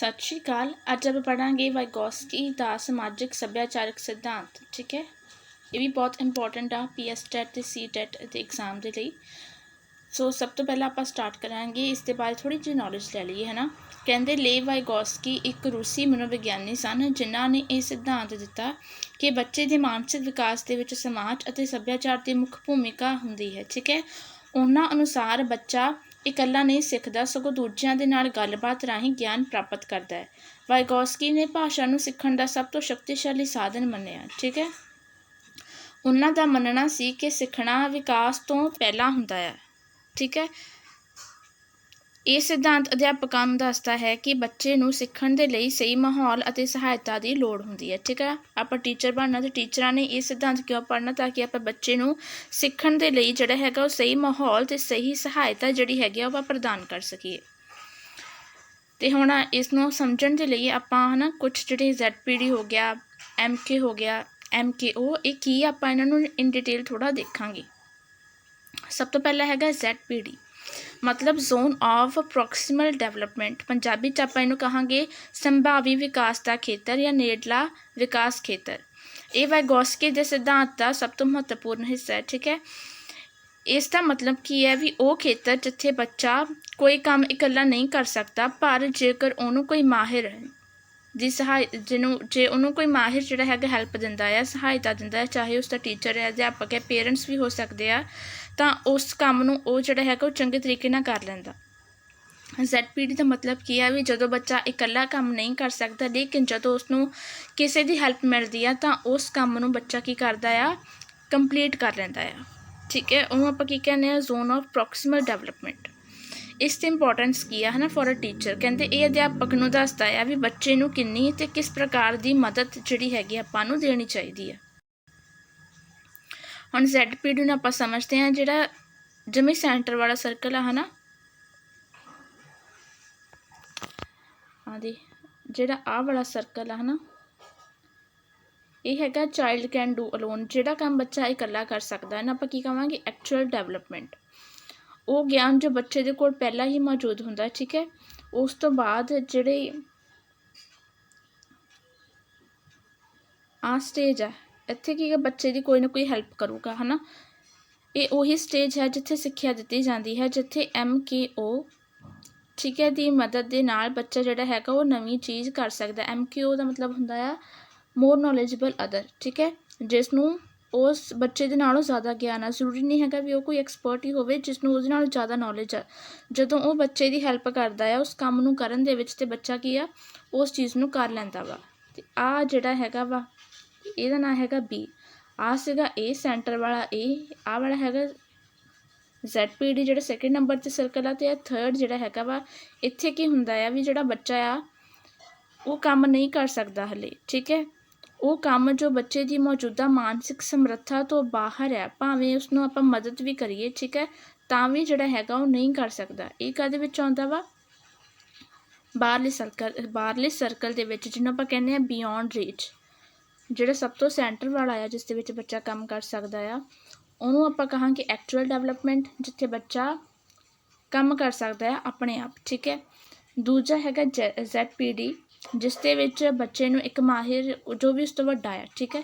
ਸਤਿ ਸ਼੍ਰੀ ਅਕਾਲ। ਅੱਜ ਆਪਾਂ ਪੜਾਂਗੇ ਵਾਈਗੋਸਕੀ ਦਾ ਸਮਾਜਿਕ ਸੱਭਿਆਚਾਰਕ ਸਿਧਾਂਤ, ਠੀਕ ਹੈ? ਇਹ ਵੀ ਬਹੁਤ ਇੰਪੋਰਟੈਂਟ ਆ ਪੀਐਸ ਟੈਟ ਤੇ ਸੀ ਟੈਟ ਦੇ ਐਗਜ਼ਾਮ ਦੇ ਲਈ। ਸੋ ਸਭ ਤੋਂ ਪਹਿਲਾਂ ਆਪਾਂ ਸਟਾਰਟ ਕਰਾਂਗੇ, ਇਸ ਦੇ ਬਾਰੇ ਥੋੜੀ ਜਿਹੀ ਨੌਲੇਜ ਲੈ ਲਈਏ, ਹੈ ਨਾ? ਕਹਿੰਦੇ ਲੇ ਵਾਈਗੋਸਕੀ ਇੱਕ ਰੂਸੀ ਮਨੋਵਿਗਿਆਨੀ ਸਨ, ਜਿਨ੍ਹਾਂ ਨੇ ਇਹ ਸਿਧਾਂਤ ਦਿੱਤਾ ਕਿ ਬੱਚੇ ਦੇ ਮਾਨਸਿਕ ਵਿਕਾਸ ਦੇ ਵਿੱਚ ਸਮਾਜ ਅਤੇ ਸੱਭਿਆਚਾਰ ਦੀ ਮੁੱਖ ਭੂਮਿਕਾ ਹੁੰਦੀ ਹੈ, ਠੀਕ ਹੈ? ਉਹਨਾਂ ਅਨੁਸਾਰ ਬੱਚਾ ਇਕੱਲਾ ਨਹੀਂ ਸਿੱਖਦਾ, ਸਗੋਂ ਦੂਜਿਆਂ ਦੇ ਨਾਲ ਗੱਲਬਾਤ ਰਾਹੀਂ ਗਿਆਨ ਪ੍ਰਾਪਤ ਕਰਦਾ ਹੈ। ਵਾਈਗੋਸਕੀ ਨੇ ਭਾਸ਼ਾ ਨੂੰ ਸਿੱਖਣ ਦਾ ਸਭ ਤੋਂ ਸ਼ਕਤੀਸ਼ਾਲੀ ਸਾਧਨ ਮੰਨਿਆ, ਠੀਕ ਹੈ? ਉਹਨਾਂ ਦਾ ਮੰਨਣਾ ਸੀ ਕਿ ਸਿੱਖਣਾ ਵਿਕਾਸ ਤੋਂ ਪਹਿਲਾਂ ਹੁੰਦਾ ਹੈ, ਠੀਕ ਹੈ? ਇਹ ਸਿਧਾਂਤ ਅਧਿਆਪਕਾਂ ਨੂੰ ਦੱਸਦਾ ਹੈ ਕਿ ਬੱਚੇ ਨੂੰ ਸਿੱਖਣ ਦੇ ਲਈ ਸਹੀ ਮਾਹੌਲ ਅਤੇ ਸਹਾਇਤਾ ਦੀ ਲੋੜ ਹੁੰਦੀ ਹੈ, ਠੀਕ ਹੈ? ਆਪਾਂ ਟੀਚਰ ਬਣਨਾ ਤੇ ਟੀਚਰਾਂ ਨੇ ਇਹ ਸਿਧਾਂਤ ਕਿਉਂ ਪੜ੍ਹਨਾ ਤਾਂ ਕਿ ਆਪਾਂ ਬੱਚੇ ਨੂੰ ਸਿੱਖਣ ਦੇ ਲਈ ਜਿਹੜਾ ਹੈਗਾ ਉਹ ਸਹੀ ਮਾਹੌਲ ਤੇ ਸਹੀ ਸਹਾਇਤਾ ਜਿਹੜੀ ਹੈਗੀ ਆ ਉਹ ਆਪਾਂ ਪ੍ਰਦਾਨ ਕਰ ਸਕੀਏ। ਤੇ ਹੁਣ ਇਸ ਨੂੰ ਸਮਝਣ ਦੇ ਲਈ ਆਪਾਂ ਹਨਾ ਕੁਝ ਜਿਹੜੇ ZPD ਹੋ ਗਿਆ MK ਹੋ ਗਿਆ MKO ਇਹ ਕੀ ਆਪਾਂ ਇਹਨਾਂ ਨੂੰ ਇਨ ਡਿਟੇਲ ਥੋੜਾ ਦੇਖਾਂਗੇ। ਸਭ ਤੋਂ ਪਹਿਲਾਂ ਹੈਗਾ ZPD ਮਤਲਬ zone of proximal development. Punjabi ਚ ਆਪਾਂ ਇਹਨੂੰ ਕਹਾਂਗੇ ਸੰਭਾਵੀ ਵਿਕਾਸ ਦਾ ਖੇਤਰ ਜਾਂ ਨੇੜਲਾ ਵਿਕਾਸ ਖੇਤਰ। ਇਹ ਵਾਈਗੋਸਕੀ ਦੇ ਸਿਧਾਂਤ ਦਾ ਸਭ ਤੋਂ ਮਹੱਤਵਪੂਰਨ ਹਿੱਸਾ ਹੈ, ਠੀਕ ਹੈ? ਇਸ ਦਾ ਮਤਲਬ ਕੀ ਹੈ ਵੀ ਉਹ ਖੇਤਰ ਜਿੱਥੇ ਬੱਚਾ ਕੋਈ ਕੰਮ ਇਕੱਲਾ ਨਹੀਂ ਕਰ ਸਕਦਾ, ਪਰ ਜੇਕਰ ਉਹਨੂੰ ਕੋਈ ਮਾਹਿਰ ਦੀ ਸਹਾਇ ਜਿਹਨੂੰ, ਜੇ ਉਹਨੂੰ ਕੋਈ ਮਾਹਿਰ ਜਿਹੜਾ ਹੈਗਾ ਹੈਲਪ ਦਿੰਦਾ ਆ, ਸਹਾਇਤਾ ਦਿੰਦਾ ਹੈ ਚਾਹੇ ਉਸ ਦਾ ਟੀਚਰ ਹੈ ਅਧਿਆਪਕ ਹੈ ਪੇਰੈਂਟਸ ਵੀ ਹੋ ਸਕਦੇ ਆ, ਤਾਂ ਉਸ ਕੰਮ ਨੂੰ ਉਹ ਜਿਹੜਾ ਹੈਗਾ ਉਹ ਚੰਗੇ ਤਰੀਕੇ ਨਾਲ ਕਰ ਲੈਂਦਾ। ZPD ਦਾ ਮਤਲਬ ਕੀ ਆ ਵੀ ਜਦੋਂ ਬੱਚਾ ਇਕੱਲਾ ਕੰਮ ਨਹੀਂ ਕਰ ਸਕਦਾ, ਲੇਕਿਨ ਜਦੋਂ ਉਸ ਨੂੰ ਕਿਸੇ ਦੀ ਹੈਲਪ ਮਿਲਦੀ ਆ, ਤਾਂ ਉਸ ਕੰਮ ਨੂੰ ਬੱਚਾ ਕੀ ਕਰਦਾ ਆ ਕੰਪਲੀਟ ਕਰ ਲੈਂਦਾ ਆ। ਠੀਕ ਹੈ, ਉਹਨੂੰ ਆਪਾਂ ਕੀ ਕਹਿੰਦੇ ਆ ਜ਼ੋਨ ਆਫ ਪ੍ਰੋਕਸੀਮਲ ਡਿਵੈਲਪਮੈਂਟ ਇਸ 'ਤੇ ਇੰਪੋਰਟੈਂਸ ਕੀ ਆ, ਹਨਾ ਫॉर ਅ ਟੀਚਰ ਕਹਿੰਦੇ ਇਹ ਅਧਿਆਪਕ ਨੂੰ ਦੱਸਦਾ ਆ ਵੀ ਬੱਚੇ ਨੂੰ ਕਿੰਨੀ ਤੇ ਕਿਸ ਪ੍ਰਕਾਰ ਦੀ ਮਦਦ ਜਿਹੜੀ ਹੈਗੀ ਆਪਾਂ ਨੂੰ ਦੇਣੀ ਚਾਹੀਦੀ ਆ। ਹੁਣ ZPD ਨੂੰ ਆਪਾਂ ਸਮਝਦੇ ਹਾਂ, ਜਿਹੜਾ ਜਿਵੇਂ ਸੈਂਟਰ ਵਾਲਾ ਸਰਕਲ ਆ, ਹਨਾ? ਆਦੀ ਜਿਹੜਾ ਆਹ ਵਾਲਾ ਸਰਕਲ ਆ, ਹਨਾ? ਇਹ ਹੈਗਾ ਚਾਈਲਡ ਕੈਨ ਡੂ ਅਲੋਨ ਜਿਹੜਾ ਕੰਮ ਬੱਚਾ ਇਕੱਲਾ ਕਰ ਸਕਦਾ ਹੈ ਨਾ ਆਪਾਂ ਕੀ ਕਹਾਂਗੇ ਐਕਚੁਅਲ ਡਿਵੈਲਪਮੈਂਟ ਉਹ ਗਿਆਨ ਜੋ ਬੱਚੇ ਦੇ ਕੋਲ ਪਹਿਲਾਂ ਹੀ ਮੌਜੂਦ ਹੁੰਦਾ, ਠੀਕ ਹੈ? ਉਸ ਤੋਂ ਬਾਅਦ ਜਿਹੜੇ ਆ ਸਟੇਜ ਹੈ ਇੱਥੇ ਕੀ ਹੈ? ਬੱਚੇ ਦੀ ਕੋਈ ਨਾ ਕੋਈ ਹੈਲਪ ਕਰੂਗਾ, ਹਨਾ? ਇਹ ਉਹੀ ਸਟੇਜ ਹੈ ਜਿੱਥੇ ਸਿੱਖਿਆ ਦਿੱਤੀ ਜਾਂਦੀ ਹੈ, ਜਿੱਥੇ ਐੱਮ ਕੇ ਓ ਠੀਕ ਹੈ, ਦੀ ਮਦਦ ਦੇ ਨਾਲ ਬੱਚਾ ਜਿਹੜਾ ਹੈਗਾ ਉਹ ਨਵੀਂ ਚੀਜ਼ ਕਰ ਸਕਦਾ ਐਮ MKO ਦਾ ਮਤਲਬ ਹੁੰਦਾ ਆ ਮੋਰ ਨੋਲੇਜੇਬਲ ਅਦਰ ਠੀਕ ਹੈ? ਜਿਸ ਨੂੰ ਉਸ ਬੱਚੇ ਦੇ ਨਾਲੋਂ ਜ਼ਿਆਦਾ ਗਿਆਨ ਆ। ਜ਼ਰੂਰੀ ਨਹੀਂ ਹੈਗਾ ਵੀ ਉਹ ਕੋਈ ਐਕਸਪਰਟ ਹੀ ਹੋਵੇ ਜਿਸ ਨੂੰ ਉਹਦੇ ਨਾਲੋਂ ਜ਼ਿਆਦਾ ਨੌਲੇਜ ਆ। ਜਦੋਂ ਉਹ ਬੱਚੇ ਦੀ ਹੈਲਪ ਕਰਦਾ ਆ, ਉਸ ਕੰਮ ਨੂੰ ਕਰਨ ਦੇ ਵਿੱਚ ਤੇ ਬੱਚਾ ਕੀ ਆ, ਉਸ ਚੀਜ਼ ਨੂੰ ਕਰ ਲੈਂਦਾ ਵਾ। ਤੇ ਆ ਜਿਹੜਾ ਹੈਗਾ ਵਾ, ਇਹਦਾ ਨਾਮ ਹੈਗਾ ਬੀ ਆ ਸੀਗਾ ਏ ਸੈਂਟਰ ਵਾਲਾ ਏ ਆ ਵਾਲਾ ਹੈਗਾ ZPD ਜਿਹੜਾ ਸੈਕਿੰਡ ਨੰਬਰ ਤੇ ਸਰਕਲ ਆ ਤੇ ਇਹ ਥਰਡ ਜਿਹੜਾ ਹੈਗਾ ਵਾ, ਇੱਥੇ ਕੀ ਹੁੰਦਾ ਆ ਵੀ ਜਿਹੜਾ ਬੱਚਾ ਆ, ਉਹ ਕੰਮ ਨਹੀਂ ਕਰ ਸਕਦਾ ਹਲੇ, ਠੀਕ ਹੈ? ਉਹ ਕੰਮ ਜੋ ਬੱਚੇ ਦੀ ਮੌਜੂਦਾ ਮਾਨਸਿਕ ਸਮਰੱਥਾ ਤੋਂ ਬਾਹਰ ਹੈ, ਭਾਵੇਂ ਉਸ ਨੂੰ ਆਪਾਂ ਮਦਦ ਵੀ ਕਰੀਏ, ਠੀਕ ਹੈ? ਤਾਂ ਵੀ ਜਿਹੜਾ ਹੈਗਾ ਉਹ ਨਹੀਂ ਕਰ ਸਕਦਾ। ਇਹ ਕਾਦੇ ਵਿੱਚ ਆਉਂਦਾ ਵਾ? ਬਾਹਰਲੇ ਸਰਕਲ ਬਾਹਰਲੇ ਸਰਕਲ ਦੇ ਵਿੱਚ, ਜਿਹਨੂੰ ਆਪਾਂ ਕਹਿੰਦੇ ਆ ਬਿਯੋਂਡ ਰੀਚ ਜਿਹੜਾ ਸਭ ਤੋਂ ਸੈਂਟਰ ਵਾਲਾ ਆ, ਜਿਸ ਦੇ ਵਿੱਚ ਬੱਚਾ ਕੰਮ ਕਰ ਸਕਦਾ ਆ, ਉਹਨੂੰ ਆਪਾਂ ਕਹਾਂਗੇ ਐਕਚੁਅਲ ਡਿਵੈਲਪਮੈਂਟ ਜਿੱਥੇ ਬੱਚਾ ਕੰਮ ਕਰ ਸਕਦਾ ਹੈ ਆਪਣੇ ਆਪ, ਠੀਕ ਹੈ? ਦੂਜਾ ਹੈਗਾ ZPD ਜਿਸ ਦੇ ਵਿੱਚ ਬੱਚੇ ਨੂੰ ਇੱਕ ਮਾਹਿਰ, ਜੋ ਵੀ ਉਸ ਤੋਂ ਵੱਡਾ ਹੈ ਠੀਕ ਹੈ?